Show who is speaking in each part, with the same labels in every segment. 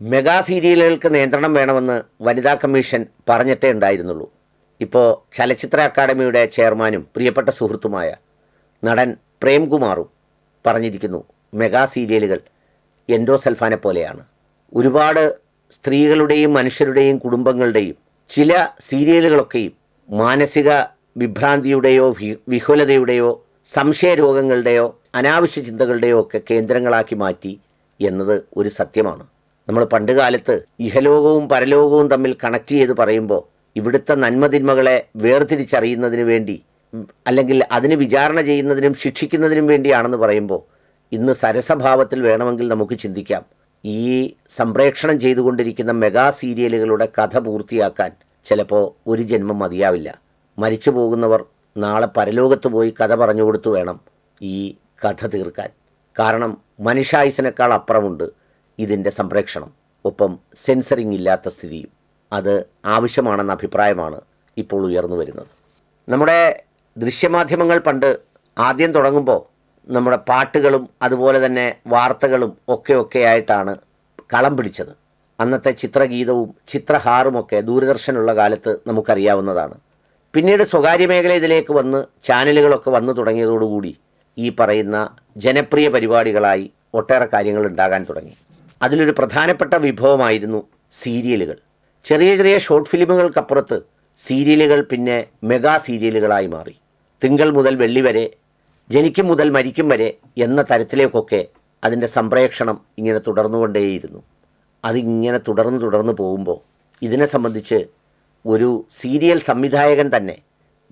Speaker 1: Mega സീരിയലുകൾക്ക് നിയന്ത്രണം വേണമെന്ന് വനിതാ കമ്മീഷൻ പറഞ്ഞിട്ടേ ഉണ്ടായിരുന്നുള്ളൂ. ഇപ്പോൾ ചലച്ചിത്ര അക്കാദമിയുടെ ചെയർമാനും പ്രിയപ്പെട്ട സുഹൃത്തുമായ നടൻ പ്രേംകുമാറും പറഞ്ഞിരിക്കുന്നു മെഗാ സീരിയലുകൾ എൻഡോ സൽഫാനെ പോലെയാണ്. ഒരുപാട് സ്ത്രീകളുടെയും മനുഷ്യരുടെയും കുടുംബങ്ങളുടെയും ചില സീരിയലുകളൊക്കെയും മാനസിക വിഭ്രാന്തിയുടെയോ വിഹുലതയുടെയോ സംശയരോഗങ്ങളുടെയോ അനാവശ്യ ചിന്തകളുടെയോ ഒക്കെ കേന്ദ്രങ്ങളാക്കി മാറ്റി എന്നത് ഒരു സത്യമാണ്. നമ്മൾ പണ്ട് കാലത്ത് ഇഹലോകവും പരലോകവും തമ്മിൽ കണക്ട് ചെയ്ത് പറയുമ്പോൾ ഇവിടുത്തെ നന്മതിന്മകളെ വേർതിരിച്ചറിയുന്നതിന് വേണ്ടി അല്ലെങ്കിൽ അതിന് വിചാരണ ചെയ്യുന്നതിനും ശിക്ഷിക്കുന്നതിനും വേണ്ടിയാണെന്ന് പറയുമ്പോൾ ഇന്ന് സരസഭാവത്തിൽ വേണമെങ്കിൽ നമുക്ക് ചിന്തിക്കാം. ഈ സംപ്രേക്ഷണം ചെയ്തുകൊണ്ടിരിക്കുന്ന മെഗാ സീരിയലുകളുടെ കഥ പൂർത്തിയാക്കാൻ ചിലപ്പോൾ ഒരു ജന്മം മതിയാവില്ല. മരിച്ചു പോകുന്നവർ നാളെ പരലോകത്ത് പോയി കഥ പറഞ്ഞു കൊടുത്തു വേണം ഈ കഥ തീർക്കാൻ. കാരണം മനുഷ്യായുസിനേക്കാൾ അപ്പുറമുണ്ട് ഇതിന്റെ സംപ്രേക്ഷണം ഒപ്പം സെൻസറിംഗ് ഇല്ലാത്ത സ്ഥിതിയും അത് ആവശ്യമാണെന്ന അഭിപ്രായമാണ് ഇപ്പോൾ ഉയർന്നു വരുന്നത്. നമ്മുടെ ദൃശ്യമാധ്യമങ്ങൾ പണ്ട് ആദ്യം തുടങ്ങുമ്പോൾ നമ്മുടെ പാട്ടുകളും അതുപോലെ തന്നെ വാർത്തകളും ഒക്കെ ഒക്കെ ആയിട്ടാണ് കളം പിടിച്ചത്. അന്നത്തെ ചിത്രഗീതവും ചിത്രഹാറുമൊക്കെ ദൂരദർശനുള്ള കാലത്ത് നമുക്കറിയാവുന്നതാണ്. പിന്നീട് സ്വകാര്യ മേഖല ഇതിലേക്ക് വന്ന് ചാനലുകളൊക്കെ വന്നു തുടങ്ങിയതോടുകൂടി ഈ പറയുന്ന ജനപ്രിയ പരിപാടികളായി ഒട്ടേറെ കാര്യങ്ങൾ ഉണ്ടാകാൻ തുടങ്ങി. അതിലൊരു പ്രധാനപ്പെട്ട വിഭവമായിരുന്നു സീരിയലുകൾ. ചെറിയ ചെറിയ ഷോർട്ട് ഫിലിമുകൾക്കപ്പുറത്ത് സീരിയലുകൾ പിന്നെ മെഗാ സീരിയലുകളായി മാറി. തിങ്കൾ മുതൽ വെള്ളി വരെ ജനിക്കും മുതൽ മരിക്കും വരെ എന്ന തരത്തിലേക്കൊക്കെ അതിന്റെ സംപ്രേക്ഷണം ഇങ്ങനെ തുടർന്നുകൊണ്ടേയിരുന്നു. അതിങ്ങനെ തുടർന്ന് തുടർന്ന് പോകുമ്പോൾ ഇതിനെ സംബന്ധിച്ച് ഒരു സീരിയൽ സംവിധായകൻ തന്നെ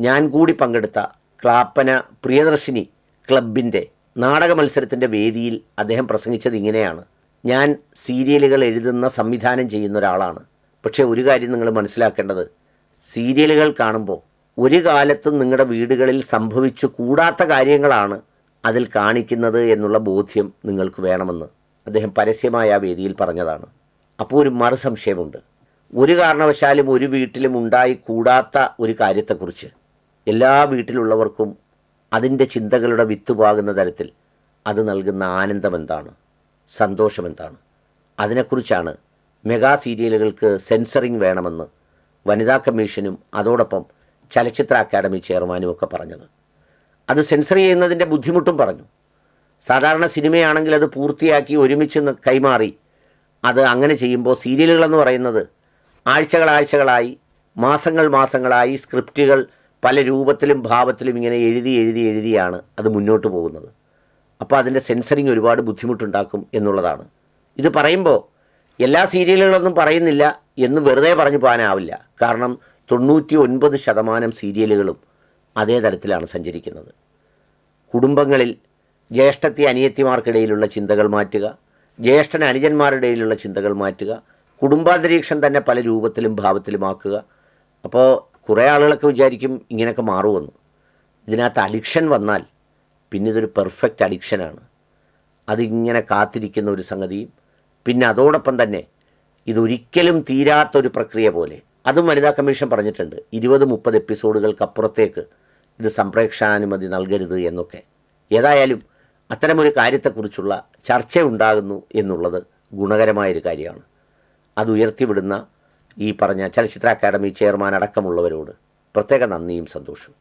Speaker 1: ഞാൻ കൂടി പങ്കെടുത്ത ക്ലാപ്പന പ്രിയദർശിനി ക്ലബിന്റെ നാടക മത്സരത്തിന്റെ വേദിയിൽ അദ്ദേഹം പ്രസംഗിച്ചത് ഇങ്ങനെയാണ്. ഞാൻ സീരിയലുകൾ എഴുതുന്ന സംവിധാനം ചെയ്യുന്ന ഒരാളാണ്. പക്ഷേ ഒരു കാര്യം നിങ്ങൾ മനസ്സിലാക്കേണ്ടത് സീരിയലുകൾ കാണുമ്പോൾ ഒരു കാലത്തും നിങ്ങളുടെ വീടുകളിൽ സംഭവിച്ചു കൂടാത്ത കാര്യങ്ങളാണ് അതിൽ കാണിക്കുന്നത് എന്നുള്ള ബോധ്യം നിങ്ങൾക്ക് വേണമെന്ന് അദ്ദേഹം പരസ്യമായ ആ വേദിയിൽ പറഞ്ഞതാണ്. അപ്പോൾ ഒരു മറു സംശയമുണ്ട് ഒരു കാരണവശാലും ഒരു വീട്ടിലും ഉണ്ടായി കൂടാത്ത ഒരു കാര്യത്തെക്കുറിച്ച് എല്ലാ വീട്ടിലുള്ളവർക്കും അതിന്റെ ചിന്തകളുടെ വിത്തുപാകുന്ന തരത്തിൽ അത് നൽകുന്ന ആനന്ദം എന്താണ്? സന്തോഷം എന്താണ് അതിനെക്കുറിച്ചാണ് മെഗാ സീരിയലുകൾക്ക് സെൻസറിങ് വേണമെന്ന് വനിതാ കമ്മീഷനും അതോടൊപ്പം ചലച്ചിത്ര അക്കാദമി ചെയർമാനും ഒക്കെ പറഞ്ഞത്. അത് സെൻസർ ചെയ്യുന്നതിന്റെ ബുദ്ധിമുട്ടും പറഞ്ഞു. സാധാരണ സിനിമയാണെങ്കിൽ അത് പൂർത്തിയാക്കി ഒരുമിച്ച് കൈമാറി അത് അങ്ങനെ ചെയ്യുമ്പോൾ സീരിയലുകളെന്ന് പറയുന്നത് ആഴ്ചകളാഴ്ചകളായി മാസങ്ങൾ മാസങ്ങളായി സ്ക്രിപ്റ്റുകൾ പല രൂപത്തിലും ഭാവത്തിലും ഇങ്ങനെ എഴുതി എഴുതി എഴുതിയാണ് അത് മുന്നോട്ട് പോകുന്നത്. അപ്പോൾ അതിന്റെ സെൻസറിങ് ഒരുപാട് ബുദ്ധിമുട്ടുണ്ടാക്കും എന്നുള്ളതാണ്. ഇത് പറയുമ്പോൾ എല്ലാ സീരിയലുകളൊന്നും പറയുന്നില്ല എന്ന് വെറുതെ പറഞ്ഞു പോകാനാവില്ല. കാരണം തൊണ്ണൂറ്റി ഒൻപത് ശതമാനം സീരിയലുകളും അതേ തരത്തിലാണ് സഞ്ചരിക്കുന്നത്. കുടുംബങ്ങളിൽ ജ്യേഷ്ഠത്തി അനിയത്തിമാർക്കിടയിലുള്ള ചിന്തകൾ മാറ്റുക ജ്യേഷ്ഠൻ അനുജന്മാരുടെയിലുള്ള ചിന്തകൾ മാറ്റുക കുടുംബാന്തരീക്ഷം തന്നെ പല രൂപത്തിലും ഭാവത്തിലുമാക്കുക. അപ്പോൾ കുറേ ആളുകളൊക്കെ വിചാരിക്കും ഇങ്ങനെയൊക്കെ മാറുമെന്ന്. ഇതിനകത്ത് അഡിക്ഷൻ വന്നാൽ പിന്നെ ഇതൊരു പെർഫെക്റ്റ് അഡിക്ഷനാണ് അതിങ്ങനെ കാത്തിരിക്കുന്ന ഒരു സംഗതിയും പിന്നെ അതോടൊപ്പം തന്നെ ഇതൊരിക്കലും തീരാത്തൊരു പ്രക്രിയ പോലെ. അതും വനിതാ കമ്മീഷൻ പറഞ്ഞിട്ടുണ്ട് ഇരുപത് മുപ്പത് എപ്പിസോഡുകൾക്കപ്പുറത്തേക്ക് ഇത് സംപ്രേക്ഷണാനുമതി നൽകരുത് എന്നൊക്കെ. ഏതായാലും അത്തരമൊരു കാര്യത്തെക്കുറിച്ചുള്ള ചർച്ച ഉണ്ടാകുന്നു എന്നുള്ളത് ഗുണകരമായൊരു കാര്യമാണ്. അത് ഉയർത്തിവിടുന്ന ഈ പറഞ്ഞ ചലച്ചിത്ര അക്കാദമി ചെയർമാൻ അടക്കമുള്ളവരോട് പ്രത്യേക നന്ദിയും സന്തോഷവും.